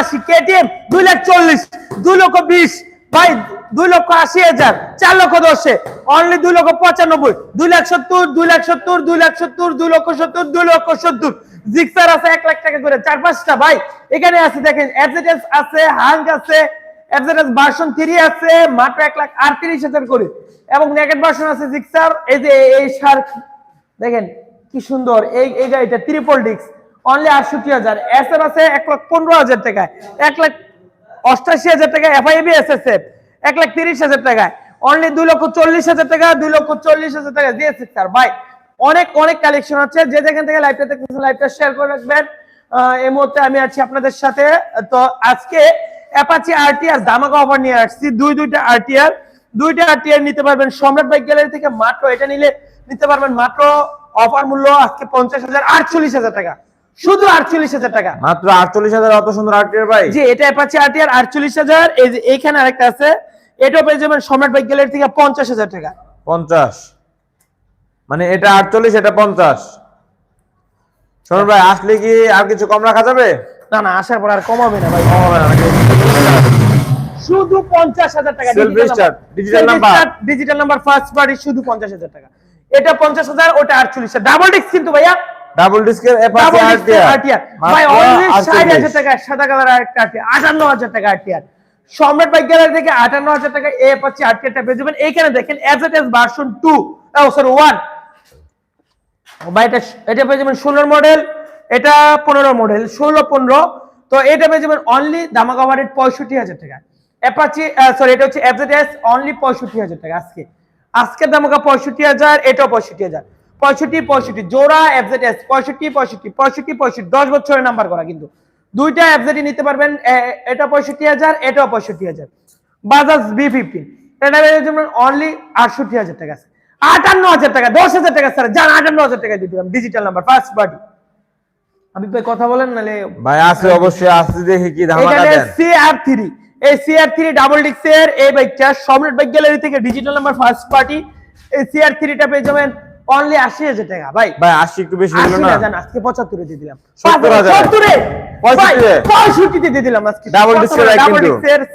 আশি কেটিএম, দুই লাখ চল্লিশ, দুই লক্ষ বিশ ভাই দুই লক্ষ আশি হাজার, চার লক্ষ দশে অনলি দুই লক্ষ পঁচানব্বই, দুই লাখ সত্তর, দুই লাখ সত্তর, দুই লাখ সত্তর, দুই লক্ষ সত্তর, দুই লক্ষ সত্তর। জিক্সার আছে এক লাখ টাকা করে, চার পাঁচটা, ভাই। এখানে আছে, দেখেন এফজেডএস আছে হাঙ্ক আছে এফজেডএস ভার্সন থ্রি আছে, মাত্র এক লাখ আটত্রিশ হাজার করে। এবং নেগেট ভার্সন আছে জিক্সার এই যে এই সার দেখেন, কি সুন্দর, এই এই গাড়িটা ত্রিপল ডিক্স অনলি আটষট্টি হাজার। এস এফ আছে এক লাখ পনেরো হাজার টাকায়। এক লাখ অষ্টাশি হাজার টাকা এফআইবি এস এস এফ এক লাখ তিরিশ হাজার টাকায়। অনলি দুই লক্ষ চল্লিশ হাজার টাকা, দুই লক্ষ চল্লিশ হাজার টাকা দিয়েছে স্যার। ভাই, অনেক অনেক কালেকশন আছে যে যেখান থেকে লাইভটা দেখতেছেন লাইভটা শেয়ার করে রাখবেন। এই মুহূর্তে আমি আছি আপনাদের সাথে। তো আজকে অ্যাপাচি আরটিআর ধামাকা অফার নিয়ে আসছি। দুই, দুইটা আরটিআর দুইটা আরটিআর নিতে পারবেন সম্রাট বাইক গ্যালারি থেকে মাত্র, এটা নিলে নিতে পারবেন মাত্র অফার মূল্য আজকে পঞ্চাশ হাজার আটচল্লিশ হাজার টাকা। শুধু আটচল্লিশ হাজার টাকা। মাত্র আটচল্লিশ হাজার অত সুন্দর আর্টিয়ার ভাই। জি এটা অ্যাপাচি আরটিআর আটচল্লিশ হাজার। এই যে এইখানে আরেকটা আছে। এটাও পেয়ে যাবেন সম্রাট বাইক গ্যালারি থেকে পঞ্চাশ হাজার টাকা। পঞ্চাশ। মানে এটা আটচল্লিশ এটা পঞ্চাশ। শোন ভাই আসলে কি আর কিছু কম রাখা যাবে? না না আসার পর আর কমাবে না ভাই। কম হবে না শুধু পঞ্চাশ হাজার টাকা। Digital number। Digital number first party শুধু পঞ্চাশ হাজার টাকা। এটা পঞ্চাশ হাজার ওটা আটচল্লিশ ডাবল ডিস্ক কিন্তু ভাইয়া। ডাবল ডিস্কের এফআরসি আরটিআর ভাই অলরেডি ষাট হাজার আটচল্লিশ টাকা সাদা কালার আরেকটা আরটিআর আটান্ন হাজার টাকা আরটিআর সম্রাট বাইক গ্যালারি থেকে আটান্ন হাজার টাকা এ পাচ্ছি আরটিআরটা পেয়ে যাবেন। এইখানে দেখেন S eight S version two oh sorry one ভাই এটা এটা পেয়ে যাবেন ষোলোর মডেল এটা পনেরো মডেল ষোলো পনেরো। তো এটা পেয়ে যাবেন অনলি দামাকা রেট পঁয়ষট্টি হাজার টাকা। অ্যাপাচি সরি এটা হচ্ছে এফজেডএস অনলি পঁয়ষট্টি হাজার টাকা আজকে। আজকের দামাকা পঁয়ষট্টি হাজার এটাও পঁয়ষট্টি হাজার। পঁয়ষট্টি পঁয়ষট্টি। জোড়া এফজেডএস পঁয়ষট্টি পঁয়ষট্টি পঁয়ষট্টি পঁয়ষট্টি। দশ বছরের নাম্বার করা কিন্তু। দুইটা এফজেডি নিতে পারবেন এটা পঁয়ষট্টি হাজার এটাও পঁয়ষট্টি হাজার। বাজাজ বি ফিফটিন এটা অনলি আটষট্টি হাজার টাকা আছে। আটান্ন হাজার টাকা দশ হাজার টাকা স্যার যান আটান্ন হাজার টাকা দিয়ে দিলাম ডিজিটাল নাম্বার ফার্স্ট পার্টি আমি ভাই কথা বলেন নালে ভাই আছে অবশ্যই আসতে দেখি কি ধামাকা দেন। সিআর থ্রি এই সিআর থ্রি ডাবল ডিক্সের এই বাইকটা সম্রাট বাইক গ্যালারি থেকে ডিজিটাল নাম্বার ফার্স্ট পার্টি এই সিআর থ্রিটা পেয়ে যাবেন অনলি আশি হাজার টাকা ভাই। ভাই আসি একটু বেশি হলো না? জান আজকে পঁচাত্তরে দিয়ে দিলাম। সত্তর হাজার। সত্তরে? পঁয়ষট্টিতে? পঁয়ষট্টিতে দিয়ে দিলাম আজকে। ডাবল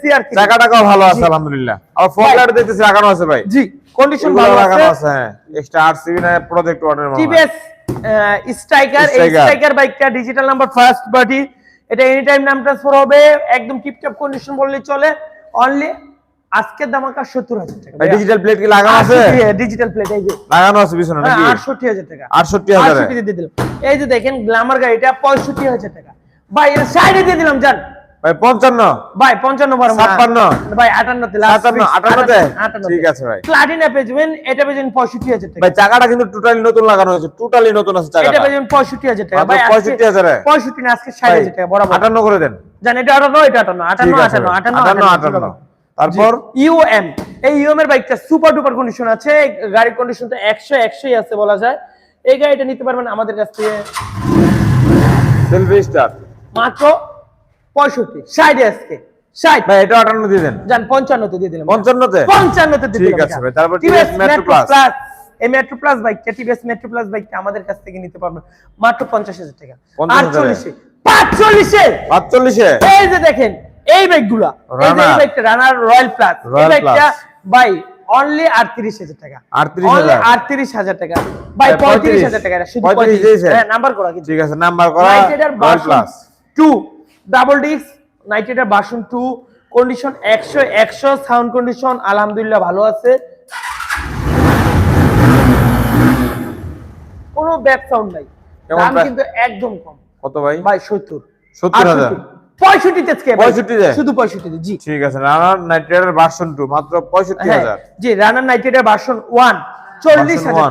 সিআর টাকা টাকাও ভালো আছে আলহামদুলিল্লাহ। আর ফোন ভাই। লাইট দেখতেছি লাগানো আছে ভাই। জি কন্ডিশন ভালো আছে। হ্যাঁ। এক্সট্রা আরসিবি না প্রজেক্ট ওয়াটার টিভিএস স্ট্রাইকার এই স্ট্রাইকার বাইকটা ডিজিটাল নাম্বার ফার্স্ট পার্টি এটা এনি টাইম নাম ট্রান্সফার হবে একদম টিপটপ কন্ডিশন বললে চলে। অনলি আজকের দামাকা সত্তর হাজার টাকা। ডিজিটাল প্লেট কি লাগানো আছে? ডিজিটাল প্লেট এই যে। লাগানো আছে পিছনে নাকি? আটষট্টি হাজার টাকা। আটষট্টি হাজারে? দিয়ে দিলাম। এই যে দেখেন গ্ল্যামার গাড়িটা পঁয়ষট্টি হাজার টাকা। ভাই এটা সাইডে দিয়ে দিলাম জান। ভাই পঞ্চান্ন। ভাই পঞ্চান্ন বার ছাপ্পান্ন। ভাই আটান্নতে সাতান্ন আটান্নতে? ঠিক আছে ভাই। প্লাটিনা পেজবেন এটা পেজবেন পঁয়ষট্টি হাজার টাকা। ভাই চাকাটা কিন্তু টোটালি নতুন লাগানো হয়েছে টোটালি নতুন আছে এটা চাকাটা পেজবেন পঁয়ষট্টি হাজার টাকা। মাত্র ভাই পঁয়ষট্টি হাজারে? পঁয়ষট্টি না আজকে ষাট হাজার টাকা বরাবর। আটান্ন করে দেন। জান এটা আটান্ন এটা আটান্ন আটান্ন। আটান্ন আটান্ন। আটান্ন। তারপর? ইউএম এই ইউএম এর বাইকটা সুপার ডুপার কন্ডিশন আছে গাড়ির কন্ডিশন তো একশো একশোই আছে বলা যায়। এই গাড়িটা নিতে পারবেন আমাদের কাছ থেকে। সেলফি স্টার মাত্র পঁয়ষট্টি ষাট আজকে ষাট। ভাই এটা আটান্ন দিয়ে দেন। জান পঞ্চান্নতে দিয়ে দিলাম। পঞ্চান্নতে? পঞ্চান্নতে দিয়ে ঠিক আছে ভাই, তারপর Plus। Plus, এই মেট্রো প্লাস বাইকটা টিভিএস মেট্রো প্লাস বাইকটা আমাদের কাছ থেকে নিতে পারবেন। মাত্র পঞ্চাশ হাজার টাকা। 50,000 আটচল্লিশে পাঁচচল্লিশে। পাঁচচল্লিশে? এই যে দেখেন এই ব্যাগগুলা এই যে রানার রয়্যাল প্লাস এই ব্যাগটা ভাই অনলি 38000 টাকা। 38000 টাকা। ভাই 35000 টাকা শুধু 35000 হ্যাঁ নাম্বার করা ঠিক আছে নাম্বার করা plus 2 double 2 condition 100 100 sound condition আলহামদুলিল্লাহ ভালো আছে। কোনো ব্যাক সাউন্ড নাই। দাম কিন্তু একদম কম। কত ভাই? ভাই 70 70000 65 তে? শুধু পঁয়ষট্টিতে জি। ঠিক আছে রানার নাইট ভার্সন টু মাত্র পঁয়ষট্টি হ্যাঁ, জি রানার ভার্সন।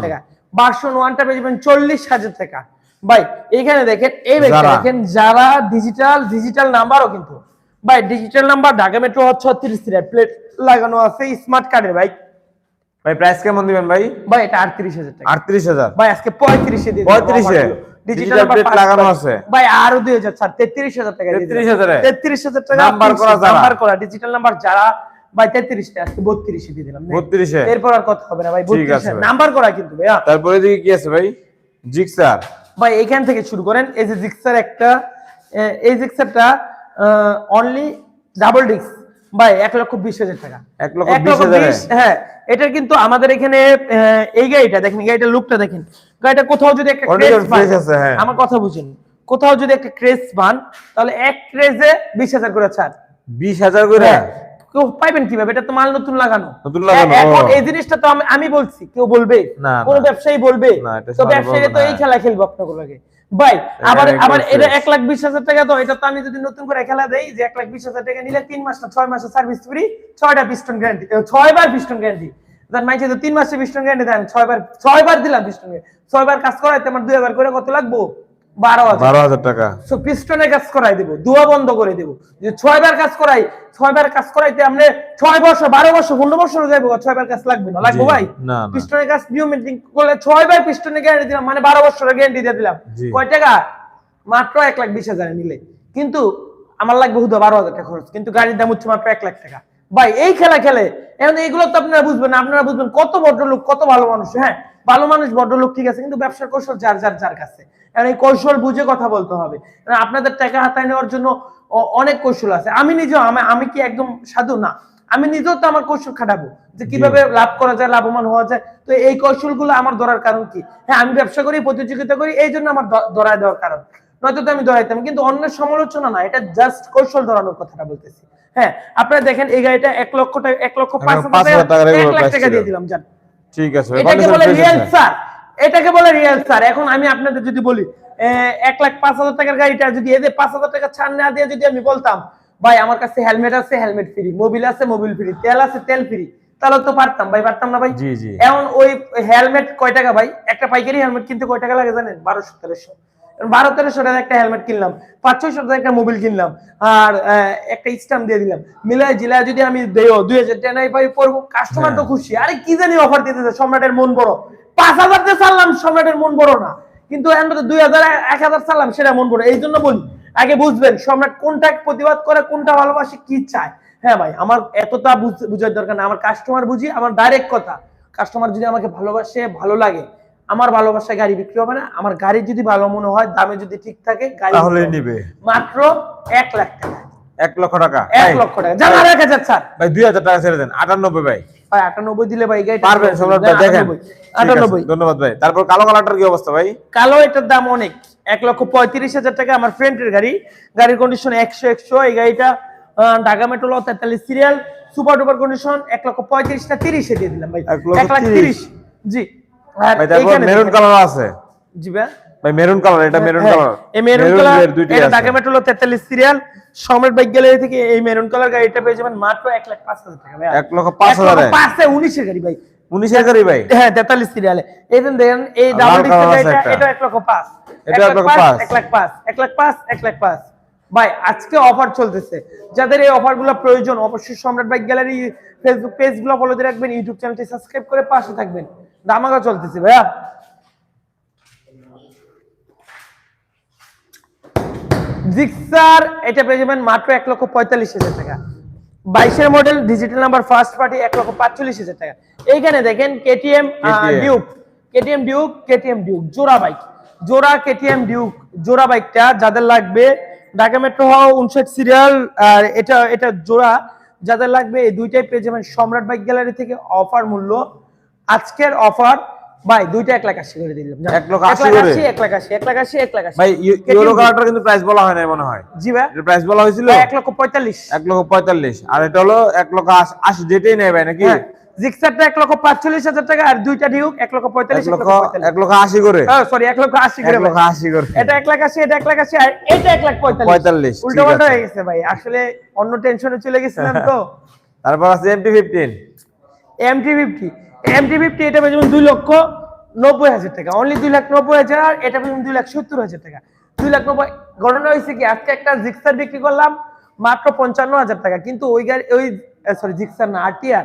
টাকা। ভার্সন ওয়ানটা পেয়ে যাবেন চল্লিশ হাজার টাকা। ভাই এখানে দেখেন এই ব্যাগটা দেখেন যারা ডিজিটাল ডিজিটাল নাম্বারও কিন্তু। ভাই ডিজিটাল নাম্বার ঢাকা মেট্রো ছত্রিশ প্লেট লাগানো আছে স্মার্ট কার্ডের ভাই। ভাই প্রাইস কেমন দিবেন ভাই? ভাই এটা আটত্রিশ হাজার টাকা। আটত্রিশ হাজার। ভাই আজকে পঁয়ত্রিশে দিয়ে 35 এ? লাগানো আছে। ভাই আরও দুই হাজার স্যার তেত্রিশ হাজার টাকা 33,000 এ? তেত্রিশ হাজার? টাকা করা যারা। নাম্বার করা ডিজিটাল নাম্বার যারা ভাই তেত্রিশটা আজকে বত্রিশে দিয়ে দিলাম। 32 এ? এরপর আর কথা হবে না ভাই নাম্বার করা কিন্তু ভাইয়া। তারপরে দিকে কি আছে ভাই? জিক্সার ভাই এখান থেকে শুরু করেন এই যে জিক্সার একটা এই জিক্সারটা অনলি ডাবল ডিস্ক ভাই এক লক্ষ বিশ হাজার টাকা। এক লক্ষ বিশ হ্যাঁ এটা কিন্তু আমাদের এখানে এই গাড়িটা দেখেন গাড়িটার লুকটা দেখেন। গাড়িটা কোথাও যদি একটা হ্যাঁ। আমার কথা বুঝেন কোথাও যদি একটা ক্রেজ পান তাহলে এক ক্রেজে বিশ হাজার করে ছাড়। বিশ হাজার করে? হ্যাঁ। কেউ পাইবেন কীভাবে? এটা তো মাল নতুন লাগানো। নতুন লাগানো, এখন এই জিনিসটা তো আমি বলছি কেউ বলবে। কোন ব্যবসায়ী বলবে। তো ব্যবসায়ী তো এই খেলা খেলব আপনাকে লাগে। ভাই আবার আবার এটা এক লাখ বিশ হাজার টাকা তো এটা তো আমি যদি নতুন করে খেলা দেই যে এক লাখ বিশ হাজার টাকা নিলে তিন মাস না ছয় মাসের সার্ভিস ফ্রি ছয়টা পিস্টন গ্যারান্টি ছয় বার পিস্টন গ্যারান্টি তার মাইছে তো তিন মাসে পিস্টন গ্যারান্টি দেন ছয় বার ছয় বার দিলাম পিস্টন ছয় বার কাজ করাইতে আমার দুই হাজার করে কত লাগবো? বারো বারো হাজার টাকা। সো পিস্টনের কাজ করাই দেবো দুয়া বন্ধ করে দেবো। যে ছয়বার কাজ করাই ছয়বার কাজ করাইতে আপনি ছয় বছর বারো বছর পনেরো বছর যাইবো ছয়বার কাজ লাগবে না। লাগবে ভাই? না, না। পিস্টনের কাজ নিউ মেনটেন করলে ছয়বার পিস্টনের গ্যারান্টি দিলাম মানে বারো বছরের গ্যারান্টি দিয়ে দিলাম। কয় টাকা? মাত্র এক লাখ বিশ হাজার নিলে কিন্তু আমার লাগবে হুদা বারো হাজার টাকা খরচ কিন্তু গাড়ির দাম হচ্ছে মাত্র এক লাখ টাকা। ভাই এই খেলা খেলে এখন এইগুলো তো আপনারা বুঝবেন আপনারা বুঝবেন কত ভদ্রলোক কত ভালো মানুষ। হ্যাঁ ভালো মানুষ ভদ্রলোক ঠিক আছে কিন্তু ব্যবসার কৌশল যার যার যার কাছে। এই কৌশল বুঝে কথা বলতে হবে। কারণ আপনাদের টাকা হাতায় নেওয়ার জন্য অনেক কৌশল আছে। আমি নিজেও আমি কি একদম সাধু? না। আমি নিজেও তো আমার কৌশল খাটাবো যে কীভাবে লাভ করা যায় লাভবান হওয়া যায়। তো এই কৌশলগুলো আমার ধরার কারণ কি? হ্যাঁ আমি ব্যবসা করি প্রতিযোগিতা করি এই জন্য আমার দ- ধরায় দেওয়ার কারণ। নয়তো তো আমি ধরাইতাম কিন্তু অন্য সমালোচনা না এটা জাস্ট কৌশল ধরানোর কথাটা বলতেছি। হ্যাঁ আপনারা দেখেন এই গাড়িটা এক লক্ষ টাকা এক লক্ষ পাঁচ হাজার টাকা। দিয়ে দিলাম জান। ঠিক আছে এটাকে বলে রিয়েল। স্যার। এটাকে বলে রিয়েল স্যার এখন আমি আপনাদের যদি বলি এক লাখ পাঁচ হাজার টাকার গাড়িটা যদি এদের পাঁচ হাজার টাকা ছাড় না দিয়ে যদি আমি বলতাম ভাই আমার কাছে হেলমেট আছে হেলমেট ফ্রি মোবিল আছে মোবিল ফ্রি তেল আছে তেল ফ্রি তাহলে তো পারতাম। ভাই পারতাম না ভাই। এখন ওই হেলমেট কয় টাকা ভাই? একটা পাইকারি হেলমেট কিনতে কয় টাকা লাগে জানেন? বারোশো তেরোশো। বারো তেরোশো টাকা একটা হেলমেট কিনলাম পাঁচ ছয়শো টাকা একটা মোবিল কিনলাম আর একটা স্ট্যাম্প দিয়ে দিলাম। মিলায় জিলায় যদি আমি দেও দুই হাজার টাকা পাই পড়ব কাস্টমার তো হ্যাঁ। খুশি। আরে কি জানি অফার দিতেছে সম্রাটের মন বড়। পাঁচ হাজার দিয়ে চাললাম সম্রাটের মন বড় না। কিন্তু এখন তো দুই হাজার এক হাজার চাললাম সেটা মন বড়। এই জন্য বলি আগে বুঝবেন সম্রাট কোনটা প্রতিবাদ করে কোনটা ভালোবাসে কি চায়? হ্যাঁ ভাই আমার এতটা বুঝ- বুঝার দরকার না আমার কাস্টমার বুঝি আমার ডাইরেক্ট কথা। কাস্টমার যদি আমাকে ভালোবাসে ভালো লাগে আমার ভালোবাসায় গাড়ি বিক্রি হবে না আমার গাড়ি যদি ভালো মনে হয় দামে যদি ঠিক থাকে গাড়ি তাহলেই নিবে। মাত্র এক লাখ টাকা। এক লক্ষ টাকা? এক লক্ষ টাকা। জানা এক হাজার স্যার। ভাই দুই হাজার টাকা ছেড়ে দেন। আটানব্বই ভাই। ভাই আটানব্বই দিলে ভাই গাড়ি পারবেন সম্রাট ভাই দেখেন। আটানব্বই। ধন্যবাদ ভাই। তারপর কালো কালারটার কি অবস্থা ভাই? কালো এটার দাম অনেক। এক লক্ষ পঁয়ত্রিশ হাজার টাকা আমার ফ্রেন্ডের গাড়ি। গাড়ির কন্ডিশন একশো একশো। এই গাড়িটা ঢাকা মেট্রোল তেতাল্লিশ সিরিয়াল সুপার ডুপার কন্ডিশন এক লক্ষ পঁয়ত্রিশটা তিরিশে দিয়ে দিলাম ভাই। এক লক্ষ লাখ তিরিশ। জি। ভাই তারপর মেরুন কালার আছে। জি ভাই। ভাই মেরুন কালার এটা মেরুন হ্যাঁ, কালার এই মেরুন কালার দুইটি এটা ঢাকা মেট্রোল তেতাল্লিশ সিরিয়াল সম্রাট বাইক গ্যালারি থেকে এই মেরুন কালার গাড়িটা পেয়ে যাবেন মাত্র লাখ টাকা ভাই লক্ষ গাড়ি ভাই। গাড়ি ভাই? হ্যাঁ তেতাল্লিশ সিরিয়ালে এই দেন দেখেন এই ডাবল। এটা লক্ষ লক্ষ লাখ লাখ পাঁচ এক লাখ পাঁচ। ভাই আজকে অফার চলতেছে। যাদের এই অফারগুলো প্রয়োজন অবশ্যই সম্রাট বাইক গ্যালারি ফেসবুক পেজগুলো ফলো দিয়ে রাখবেন ইউটিউব চ্যানেলটি সাবস্ক্রাইব করে পাশে থাকবেন। দামাগা চলতেছে ভাইয়া। জিক্সার এটা পেয়ে যাবেন মাত্র এক লক্ষ পঁয়তাল্লিশ হাজার টাকা। বাইশের model digital number first party এক লক্ষ পাঁচচল্লিশ হাজার টাকা। এইখানে দেখেন KTM Duke KTM Duke KTM Duke জোড়া বাইক। জোড়া কেটিএম ডিউক জোড়া বাইকটা যাদের লাগবে ঢাকা মেট্রো হওয়া উনষাট সিরিয়াল আর এটা এটা জোড়া। যাদের লাগবে এই দুইটাই পেয়ে যাবেন সম্রাট বাইক গ্যালারি থেকে অফার মূল্য। আজকের অফার ভাই দুইটা এক লাখ আশি করে দিলাম এক লাখ আশি এক লাখ আশি এক লাখ আশি এক লাখ আশি ভাই ইউরো। কিন্তু প্রাইস বলা হয় না মনে হয়। জি ভাই। প্রাইস বলা হয়েছিল? এক লক্ষ পঁয়তাল্লিশ। এক লক্ষ পঁয়তাল্লিশ। আর এটা হলো এক লক্ষ আশি- যেটাই নেই ভাই নাকি? হ্যাঁ, জিক্সারটা এক লক্ষ পাঁচচল্লিশ হাজার টাকা আর দুইটা ডিউক এক লক্ষ পঁয়তাল্লিশ এক লক্ষ আশি করে? সরি এক লক্ষ আশি এক করে লক্ষ আশি করে। এটা এক লাখ আশি এটা এক লাখ আশি আর এটা এক লাখ পঁয়তাল্লিশ, উল্টো পাল্টা হয়ে গেছে ভাই। আসলে অন্য টেনশনে চলে গেছিলাম তো। তারপর আছে MT fifteen MT fifty MT fifty এটা পেয়ে যাবেন দুই লক্ষ নব্বই হাজার টাকা। অনলি দুই লাখ নব্বই হাজার আর এটা পেয়ে যাবেন দুই লাখ সত্তর হাজার টাকা। দুই লাখ নব্বই ঘটনা হয়েছে কি আজকে একটা জিক্সার বিক্রি করলাম মাত্র পঞ্চান্ন হাজার টাকা। কিন্তু ওই গাড়ি ওই সরি জিক্সার না আরটিআর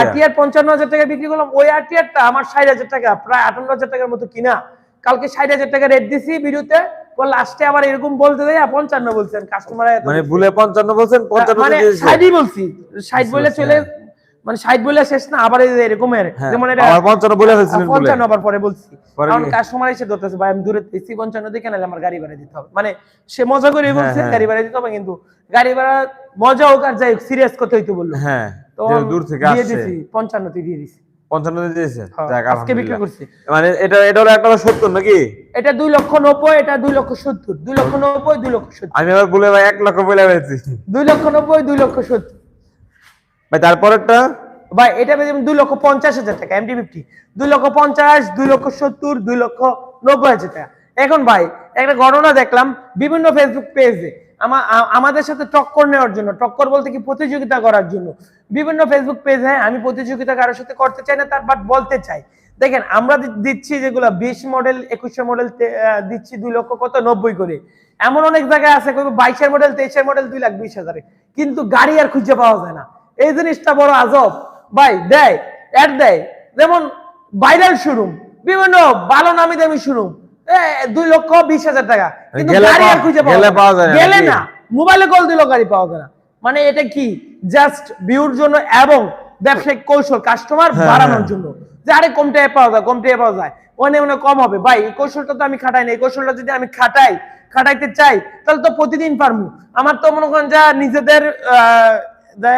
আরটিআর পঞ্চান্ন হাজার টাকা বিক্রি করলাম ওই আরটিআরটা আমার ষাট হাজার টাকা প্রায় আটান্ন হাজার টাকার মতো কিনা। কালকে ষাট হাজার টাকা রেট দিছি ভিডিওতে লাস্টে আবার এরকম বলতে দেয় পঞ্চান্ন বলছেন। কাস্টমার মানে ভুলে পঞ্চান্ন বলছেন পঞ্চান্ন মানে ষাটই বলছি। ষাট বলে আচ্ছা, চলে মানে ষাট বলে শেষ না আবার এরকমের হ্যাঁ, যেমন এটা আবার পঞ্চান্ন বলে ফেলছিলেন বলে। পঞ্চান্ন আবার পরে বলছি। কারণ কাস্টমার এসে ধরতেছে ভাই আমি দূরে এসি পঞ্চান্ন দেখে নাহলে আমার গাড়ি ভাড়া দিতে হবে। মানে সে মজা করে বলছে হ্যাঁ। গাড়ি ভাড়া দিতে হবে কিন্তু গাড়ি ভাড়া মজা হোক আর যাই হোক সিরিয়াস কথা হইতো বলল। হ্যাঁ তো দূর থেকে দিয়ে আসছে। দিছি দিয়ে দিছি। পঞ্চান্ন দিয়েছে? হ্যাঁ, যাক আজকে বিক্রি করছি। মানে এটা এটা হলো একটা সত্তর নাকি? এটা দুই লক্ষ নব্বই এটা দুই লক্ষ সত্তর। দুই লক্ষ নব্বই দুই লক্ষ সত্তর। আমি আবার বলে ভাই এক লক্ষ বলে পেয়েছি দুই লক্ষ নব্বই দুই লক্ষ সত্তর। ভাই, তারপরেরটা? ভাই, এটা পেয়ে দুই লক্ষ পঞ্চাশ হাজার টাকা এমটি ফিফটি দুই লক্ষ পঞ্চাশ, দুই লক্ষ সত্তর, দুই লক্ষ নব্বই হাজার টাকা। এখন ভাই, একটা ঘটনা দেখলাম বিভিন্ন ফেসবুক পেজে আমাদের সাথে টক্কর নেওয়ার জন্য, টক্কর বলতে কি প্রতিযোগিতা করার জন্য। বিভিন্ন ফেসবুক পেজে আমি প্রতিযোগিতা কারোর সাথে করতে চাই না, তার বাট বলতে চাই। দেখেন, আমরা দিচ্ছি যেগুলো, বিশ মডেল একুশের মডেল দিচ্ছি দুই লক্ষ কত? নব্বই করে। এমন অনেক জায়গায় আছে বাইশের মডেল তেইশের মডেল দুই লাখ বিশ হাজারে। কিন্তু গাড়ি আর খুঁজে পাওয়া যায় না। এই জিনিসটা বড় আজব। ভাই দেয় অ্যাড দেয়। যেমন ভাইরাল শোরুম বিভিন্ন ভালো নামি দামি শোরুম দুই লক্ষ বিশ হাজার টাকা। কিন্তু গেলে গাড়ি আর খুঁজে পাওয়া যায় না। গেলে না। মোবাইলে কল দিলেও গাড়ি পাওয়া যায় না। মানে এটা কি? জাস্ট ভিউর জন্য এবং ব্যবসায়িক কৌশল কাস্টমার হ্যাঁ, বাড়ানোর হ্যাঁ। জন্য। যে আরে কম টাকা পাওয়া যায় কম টাকা পাওয়া যায়। অনেক অনেক কম হবে। ভাই এই কৌশলটা তো আমি খাটাই না। এই কৌশলটা যদি আমি খাটাই খাটাইতে চাই তাহলে তো প্রতিদিন পারব। আমার তো মনে করেন যা নিজেদের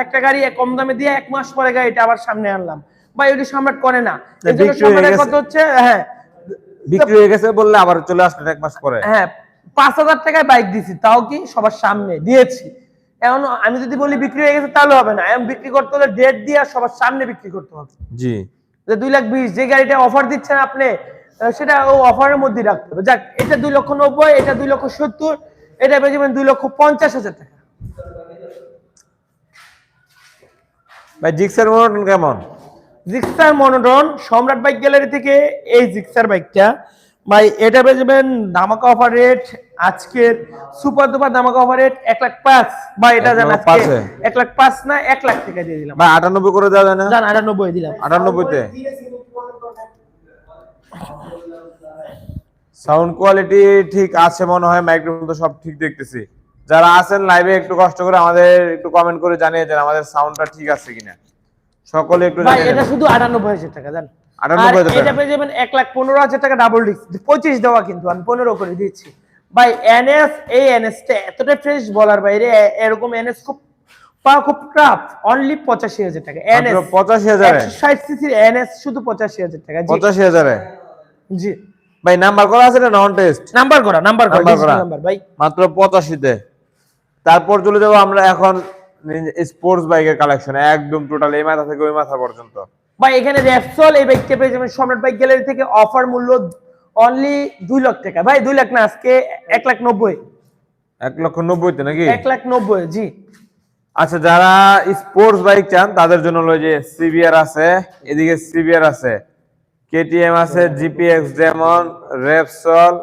একটা গাড়ি কম দামে দিয়ে এক মাস পরে গাড়িটা আবার সামনে আনলাম। বা ওইটা সম্রাট করে না। এই জন্য বিক্রি সম্রাটের কথা হচ্ছে হ্যাঁ। বিক্রি হয়ে গেছে বললে আবার চলে আসলেন এক মাস পরে। হ্যাঁ পাঁচ হাজার টাকায় বাইক দিছি তাও কি সবার সামনে দিয়েছি। এখন আমি যদি বলি বিক্রি হয়ে গেছে তাহলে হবে না। এখন বিক্রি করতে হলে ডেট দিয়ে সবার সামনে বিক্রি করতে হবে। জি। যে দুই লাখ বিশ যে গাড়িটা অফার দিচ্ছেন আপনি সেটা ও অফারের মধ্যে রাখতে হবে। যাক এটা দুই লক্ষ নব্বই এটা দুই লক্ষ সত্তর এটা যাবেন দুই লক্ষ পঞ্চাশ হাজার টাকা। ভাই জিক্সার মনোটন কেমন? Gixxer monotone Samrat bike gallery থেকে এই জিক্সার বাইকটা। ভাই এটা পেয়ে যাবেন ধামাকা অফার রেট আজকের সুপার দুপার ধামাকা অফার রেট এক লাখ পাঁচ। বা এটা জান এক লাখ পাঁচ? না এক লাখ টাকা দিয়ে দিলাম। ভাই আটানব্বই করে দেওয়া যায় না? জান আটানব্বই দিলাম। আটানব্বইতে? সাউন্ড কোয়ালিটি ঠিক আছে মনে হয় মাইক্রোফোন তো সব ঠিক দেখতেছি। যারা আছেন লাইভে একটু কষ্ট করে আমাদের একটু কমেন্ট করে জানিয়ে দেন আমাদের সাউন্ডটা ঠিক আছে কিনা। সকলে একটু ভাই এটা শুধু আটানব্বই হাজার টাকা জান। 98,000 টাকা। এটা পেয়ে যাবেন লাখ টাকা ডাবল ডিস্ক পঁচিশ দেওয়া কিন্তু আমি পনেরো করে দিচ্ছি ভাই এনএস এই এনএসটা এতটা ফ্রেশ বলার বাইরে এরকম এনএস খুব পাওয়া খুব টাফ অনলি পঁচাশি হাজার টাকা। এনএস মাত্র 85,000 এ? ষাট সিসির এনএস শুধু পঁচাশি হাজার টাকা জি। পঁচাশি হাজারে? জি। ভাই নাম্বার করা আছে না নন টেস্ট নাম্বার করা নাম্বার করা। নাম্বার ভাই। মাত্র পঁচাশিতে। তারপর চলে যাব আমরা এখন স্পোর্টস বাইকের কালেকশন একদম টোটাল এই মাথা থেকে ওই মাথা পর্যন্ত। ভাই এখানে র্যাপসল এই বাইকটা পেয়ে যাবেন সম্রাট বাইক গ্যালারি থেকে। অফার মূল্য অনলি দুই লাখ টাকা। ভাই দুই লাখ না আজকে এক লাখ নব্বই। এক লক্ষ নব্বইতে নাকি? এক লাখ নব্বই জি। আচ্ছা যারা স্পোর্টস বাইক চান তাদের জন্য হলো যে সিবিআর আছে এদিকে সিবিআর আছে। কেটিএম আছে GPX demon Repsol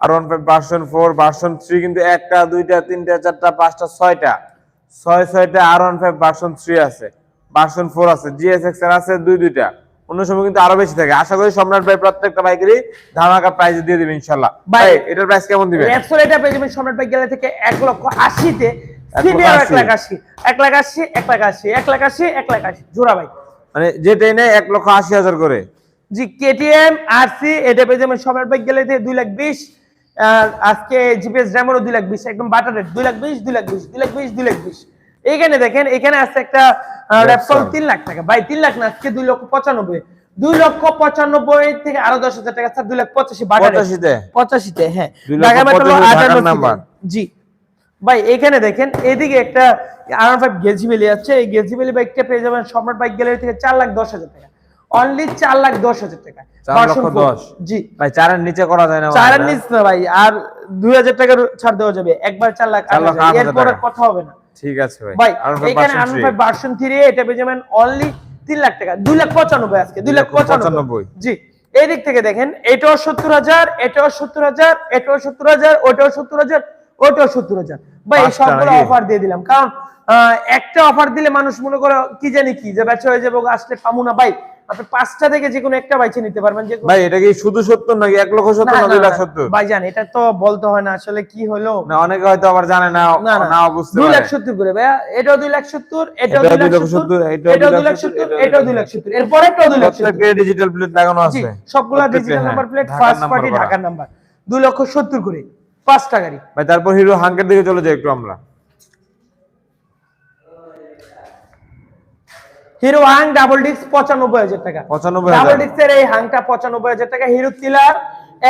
R one five version four version three কিন্তু একটা দুইটা তিনটা চারটা পাঁচটা ছয়টা। ছয় ছয়টা R one five version three আছে। ভার্সন ফোর আছে জিএসএক্স এর আছে দুই দুইটা। অন্য সময় কিন্তু আরও বেশি থাকে। আশা করি সম্রাট ভাই প্রত্যেকটা বাইকেরই ধামাকা প্রাইস দিয়ে দিবে ইনশাল্লাহ ভাই, ভাই এটার প্রাইস কেমন দিবে র্যাপসল এটা পেয়ে যাবেন সম্রাট গ্যালারি থেকে এক লক্ষ আশিতে। এক লাখ আশি। এক লাখ আশি এক লাখ আশি এক লাখ আশি এক লাখ আশি। জোড়া ভাই। মানে যেটাই নেয় এক লক্ষ আশি হাজার করে। জি কেটিএম আরসি এটা পেয়ে যাবেন সম্রাট গ্যালারি থেকে দুই লাখ বিশ। আজকে জিপিএস ড্রাইভারও দুই লাখ বিশ একদম বাটার রেট দুই লাখ বিশ দুই লাখ বিশ দুই লাখ বিশ দুই লাখ বিশ। এইখানে দেখেন এখানে আছে একটা র্যাপসল তিন লাখ টাকা। ভাই তিন লাখ না আজকে দুই লক্ষ পঁচানব্বই। দুই লক্ষ পঁচানব্বই থেকে আরও দশ হাজার টাকা দুই লাখ পঁচাশি পঁচাশিতে? পঁচাশিতে হ্যাঁ। জি। ভাই এখানে দেখেন এদিকে একটা আর ফাইভ গেজিবেলি আছে। এই গেজিবেলি বাইকটা পেয়ে যাবেন সম্রাট বাইক গ্যালারি থেকে চার লাখ দশ হাজার টাকা। অনলি চার লাখ দশ হাজার টাকা। জি। ভাই চারের নিচে করা যায় না চারের মনে হয় না? ভাই আর দুই হাজার টাকার ছাড় দেওয়া যাবে। একবার চার লাখ এরপর কথা হবে না। ঠিক আছে ভাই। ভাই এখানে version ভাই ভার্সন থ্রি এটা পেয়ে যাবেন অনলি তিন লাখ টাকা। দুই লাখ পঁচানব্বই আজকে দুই লাখ পঁচানব্বই। জি। এই দিক থেকে দেখেন এটাও সত্তর হাজার এটাও সত্তর হাজার এটাও সত্তর হাজার ওটাও সত্তর হাজার ওটাও সত্তর হাজার। ভাই এই সবগুলো অফার দিয়ে দিলাম। কারণ একটা অফার দিলে মানুষ মনে করে কি জানি কি যে ব্যবসা হয়ে যাবে আসলে পামু না। ভাই আপনি পাঁচটা থেকে যে কোনো একটা বাইছে নিতে পারবেন যে ভাই এটা কি শুধু সত্তর নাকি এক লক্ষ সত্তর না, দুই লাখ না, সত্তর? ভাইজান এটা তো বলতে হয় না আসলে কি হলো। না অনেকে হয়তো আবার জানে না না বুঝতে দুই লাখ সত্তর করে ভাইয়া এটাও দুই লাখ সত্তর এটাও দুই লাখ সত্তর এটাও দুই লাখ সত্তর এটাও দুই লাখ সত্তর। এরপরে এটাও দুই লাখ সত্তর। ডিজিটাল প্লেট লাগানো আছে। সবগুলা digital number plate first party ঢাকার নাম্বার দুই লক্ষ সত্তর করে পাঁচটা গাড়ি। ভাই তারপর হিরো হাঙ্কের দিকে চলে যাই একটু আমরা। হিরো হাং ডাবল ডিস্ক পঁচানব্বই হাজার টাকা। 95,000 ডাবল ডিস্কের এই হাংটা পঁচানব্বই হাজার টাকা। হিরো টিলার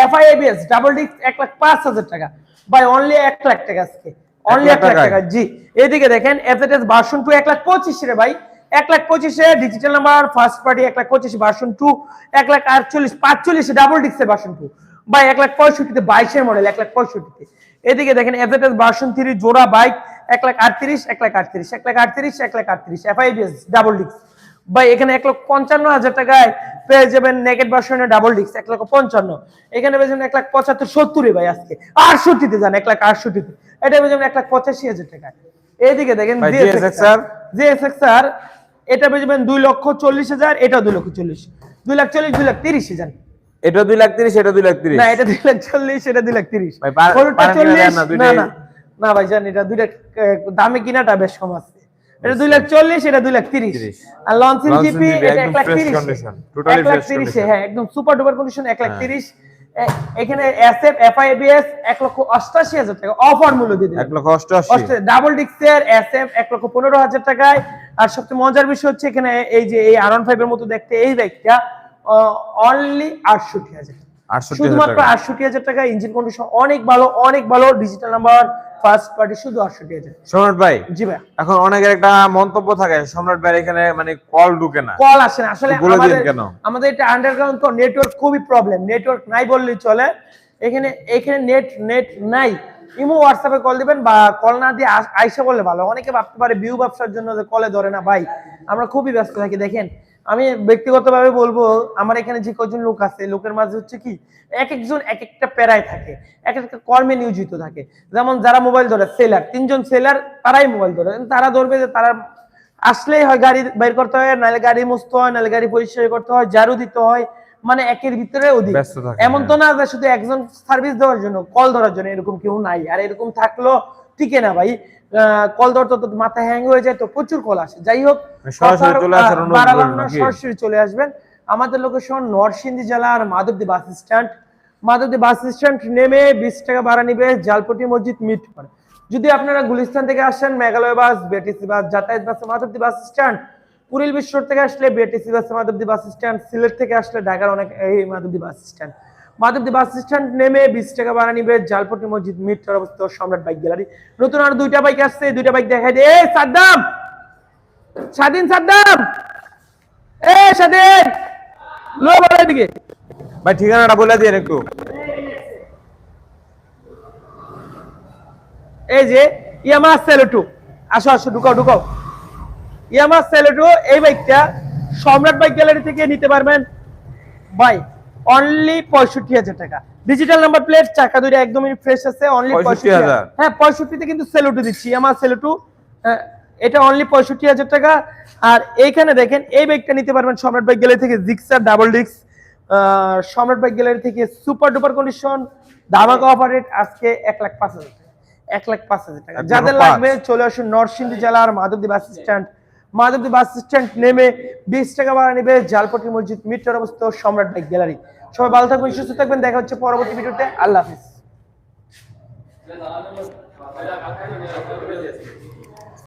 এফআই এবিএস ডাবল ডিস্ক এক লাখ পাঁচ হাজার টাকা। বাই অনলি এক লাখ টাকা আজকে। অনলি এক লাখ টাকা। জি এদিকে দেখেন এফএস ভার্সন টু এক লাখ পঁচিশ রে ভাই। এক লাখ পঁচিশে ডিজিটাল নাম্বার ফার্স্ট পার্টি এক লাখ পঁচিশ ভার্সন টু এক লাখ আটচল্লিশ পাঁচচল্লিশে ডাবল ডিস্কের ভার্সন টু বাই এক লাখ পঁয়ষট্টিতে বাইশের মডেল এক লাখ পঁয়ষট্টিতে। এদিকে দেখেন এফএস ভার্সন থ্রি জোড়া বাইক এক লাখ আটত্রিশ এক লাখ আটত্রিশ এক লাখ আটত্রিশ এক লাখ আটত্রিশ এফআইবিএস ডাবল ডিস্ক ভাই এখানে এক লক্ষ পঞ্চান্ন হাজার টাকায় পেয়ে যাবেন নেকেট ভার্সনের ডাবল ডিস্ক এক লক্ষ পঞ্চান্ন। এখানে পেয়ে যাবেন এক লাখ পঁচাত্তর সত্তরে ভাই আজকে। আটষট্টিতে যান এক লাখ আটষট্টিতে। এটা পেয়ে যাবেন এক লাখ পঁচাশি হাজার টাকা এইদিকে দেখেন জিএসএক্সআর এটা পেয়ে যাবেন দুই লক্ষ চল্লিশ হাজার এটা দুই লক্ষ চল্লিশ। দুই লাখ চল্লিশ দুই লাখ তিরিশ হাজার। এটা দুই লাখ তিরিশ এটা দুই লাখ তিরিশ। না এটা দুই লাখ চল্লিশ এটা দুই লাখ তিরিশ। ভাই, না, না। না ভাই জান এটা দুইটা আহ, দামে কিনাটা বেশ কম আছে। এটা দুই লাখ চল্লিশ এটা দুই লাখ তিরিশ। আর লঞ্চিং জিপি এটা এক লাখ তিরিশ। এক লাখ তিরিশে হ্যাঁ একদম সুপার ডুপার কন্ডিশন এক লাখ হ্যাঁ। তিরিশ। এখানে এসএফ এফআইবিএস এক লক্ষ অষ্টাশি হাজার টাকা। অফার মূল্য দিয়ে এক লক্ষ অষ্টআশি ডাবল ডিক্সের এসএফ এক লক্ষ পনেরো হাজার টাকায়। আর সবচেয়ে মজার বিষয় হচ্ছে এখানে এই যে এই আরন ফাইভের মতো দেখতে এই বাইকটা অনলি আটষট্টি হাজার শুধুমাত্র আটষট্টি হাজার টাকা ইঞ্জিন কন্ডিশন অনেক ভালো অনেক ভালো ডিজিটাল নাম্বার ফার্স্ট পার্টি শুধু আটষট্টি হাজার। সম্রাট ভাই জি ভাই। এখন অনেকের একটা মন্তব্য থাকে সম্রাট ভাই এখানে মানে কল ঢুকে না। কল আসে না। আসলে বলে দিন কেন? আমাদের এটা আন্ডারগ্রাউন্ড তো নেটওয়ার্ক খুবই প্রবলেম নেটওয়ার্ক নাই বললেই চলে। এখানে এখানে নেট নেট নাই। ইমো হোয়াটসঅ্যাপে কল দিবেন বা কল না দিয়ে আইসা বললে ভালো। অনেকে ভাবতে পারে ভিউ ব্যবসার জন্য যে কলে ধরে না। ভাই আমরা খুবই ব্যস্ত থাকি দেখেন। আমি ব্যক্তিগতভাবে বলব আমার এখানে যে কজন লোক আছে লোকের মাঝে হচ্ছে কি এক একজন এক একটা প্যারায় থাকে এক একটা কর্মে নিয়োজিত থাকে। যেমন যারা মোবাইল ধরে সেলার তিনজন সেলার তারাই মোবাইল ধরে। তারা ধরবে যে তারা আসলেই হয় গাড়ি বের করতে হয় নাহলে গাড়ি মুছতে হয় নাহলে গাড়ি পরিষ্কার করতে হয় ঝাড়ু দিতে হয় মানে একের ভিতরে অধিক। ব্যস্ত এমন তো না যে শুধু একজন সার্ভিস দেওয়ার জন্য কল ধরার জন্য এরকম কেউ নাই। আর এরকম থাকল টিকে না ভাই। কল ধরতে তো মাথা হ্যাং হয়ে যায় তো প্রচুর কল আসে। যাই হোক সরাসরি চলে আসার আহ, অনুরোধ বাড়ালাম করবেন না, নাকি? সরাসরি চলে আসবেন। আমাদের লোকেশন নরসিংদী জেলার Madhabdi bus stand Madhabdi bus stand নেমে বিশ টাকা ভাড়া নিবে জালপটি মসজিদ মিট করে যদি আপনারা গুলিস্তান থেকে আসেন মেঘালয় বাস বিটিসি বাস যাতায়াত bus Madhabdi bus stand Kuril বিশ্বর থেকে আসলে BTC bus Madhabdi bus stand Sylhet থেকে আসলে ঢাকার অনেক এই Madhabdi bus stand Madhabdi bus stand নেমে বিশ টাকা ভাড়া নিবে জালপটি মসজিদ মিট অবস্থিত সম্রাট বাইক গ্যালারি। নতুন আর দুইটা বাইক আসছে দুইটা বাইক দেখাই দে। এই সাদ্দাম! স্বাধীন সাদ্দাম! এ স্বাধীন! লো বড় দিকে। ভাই ঠিকানাটা বলে দিন একটু। এই যে ইয়ামা সেলোটু আসো আসো ঢুকাও ঢুকাও। ইয়ামা সেলোটু এই বাইকটা সম্রাট বাইক গ্যালারি থেকে নিতে পারবেন। ভাই অনলি পঁয়ষট্টি হাজার টাকা। ডিজিটাল নাম্বার প্লেট চাকা দুইটা একদমই ফ্রেশ আছে অনলি 65,000 পঁয়ষট্টি হ্যাঁ পঁয়ষট্টিতে কিন্তু সেলোটু দিচ্ছি ইয়ামা সেলোটু এটা অনলি পঁয়ষট্টি হাজার টাকা। আর এইখানে দেখেন এই বাইকটা নিতে পারবেন সম্রাট বাইক গ্যালারি থেকে Gixxer double disc Samrat bike gallery থেকে সুপার ডুপার কন্ডিশন ধামাকা অফার রেট আজকে এক লাখ পাঁচ হাজার টাকা। এক লাখ পাঁচ হাজার টাকা। যাদের। লাগবে চলে আসুন নরসিংদী জেলার Madhabdi bus stand. Madhabdi bus stand নেমে বিশ টাকা ভাড়া নেবে জালপটি মসজিদ মিটার অবস্থিত সম্রাট বাইক গ্যালারি। সবাই ভালো থাকবেন সুস্থ থাকবেন দেখা হচ্ছে পরবর্তী ভিডিওতে। আল্লাহ হাফিজ।